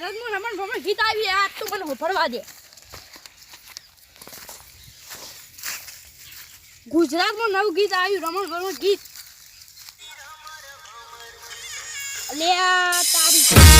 ગુજરાતમાં રમણ ભમણ ગીત આવી આ તું મને હોભળવા દે. ગુજરાતમાં નવું ગીત આવ્યું, રમણ ભમણ ગીત. લે આ તારી.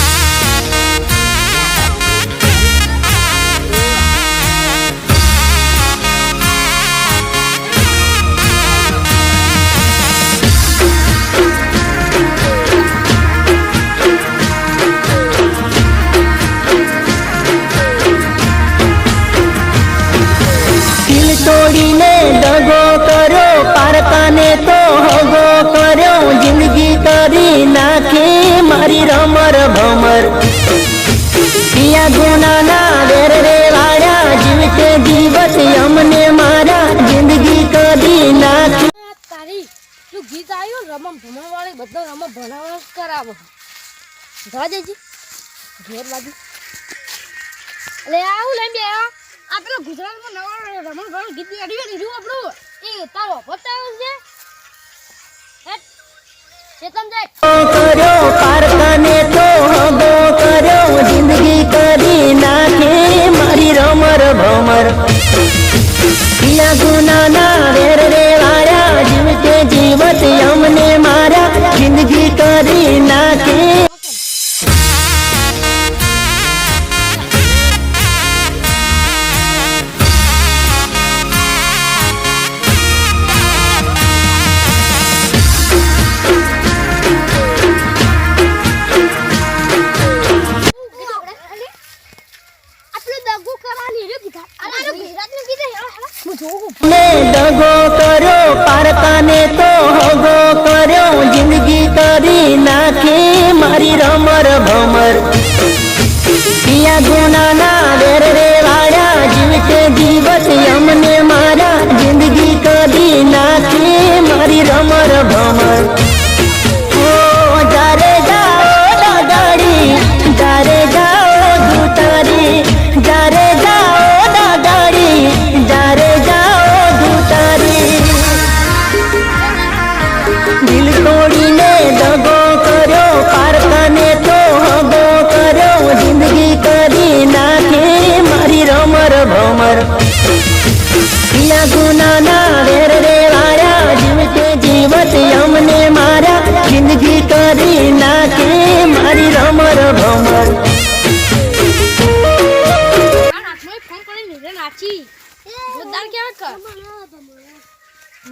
તોડીને દગો કર્યો, પારકાને તો હગો કર્યો, જિંદગી કરી નાખી મારી રમર ભમર. પિયા ગુનાના વેર રે વાળા જીવતે દિવસ અમને મારા જિંદગી કરી નાખી. તારી, તું ગીત આવ્યું રમમ ભમણ વાળી બધા રમણ ભણાવવા કરાવો. જવા દેજી. ઘેર બાજુ. એટલે આવું લઈ બે આ પેલા ગુજરાતમાં નવા રમણ ભમણ ગીત અડી રહ્યું આપણું. એ તારો બતાવ છે. ચેતન જાય. કર્યો પારકાને તો હગો કર્યો, જિંદગી કરી નાખે મારી રમર ભમર. પિયા ગુનાના મારી રમર ભમર. પિયા ગુનાના વેર રે વાળા જીવતે દિવસ અમને મારા. જિંદગી કદી નાખે મારી રમર, ભમર. ભમર પિયા ગુનાના વેર રે વાળ્યા જીવતે જીવત અમને મારા જિંદગી કરી નાખે મારી રમર ભમર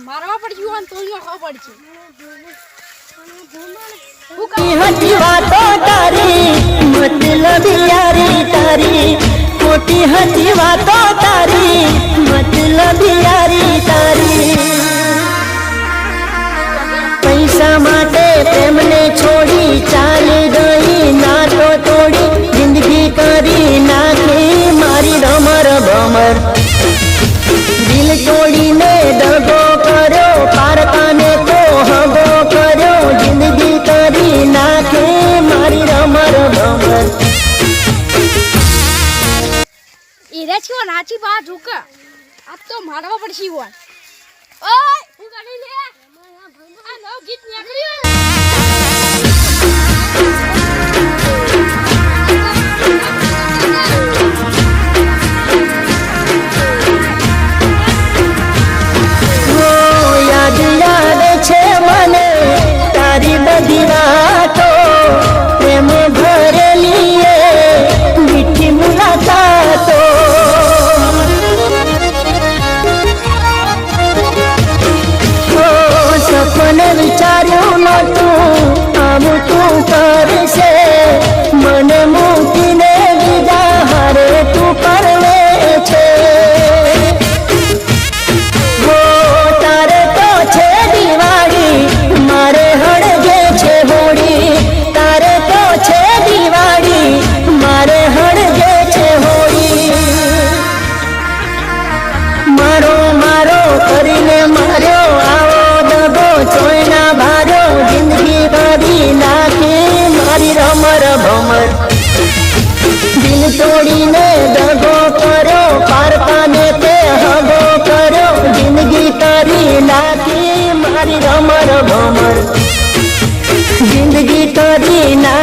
મારવા પડ્યું તો ખાવા પડશે. હું વાતો તારી મતલબ યારી તારી ખોટી હતી વાતો તારી, મતલબ યારી તારી. પૈસા માટે તેમને છોડી ચાલી ગઈ, નાતો તોડી, જિંદગી કરી નાખી. મારી રમર ભમર છો નાચી બા ઝુક આ તો મારવા પડશે ઓય! હું કાઢી લે. આ નવ ગીત નીકળ્યું. તોડીને દગો કર્યો, પારકાને તે હગો કર્યો, જિંદગી તારી નાખી મારી રમર ભમર જિંદગી તારી નાખી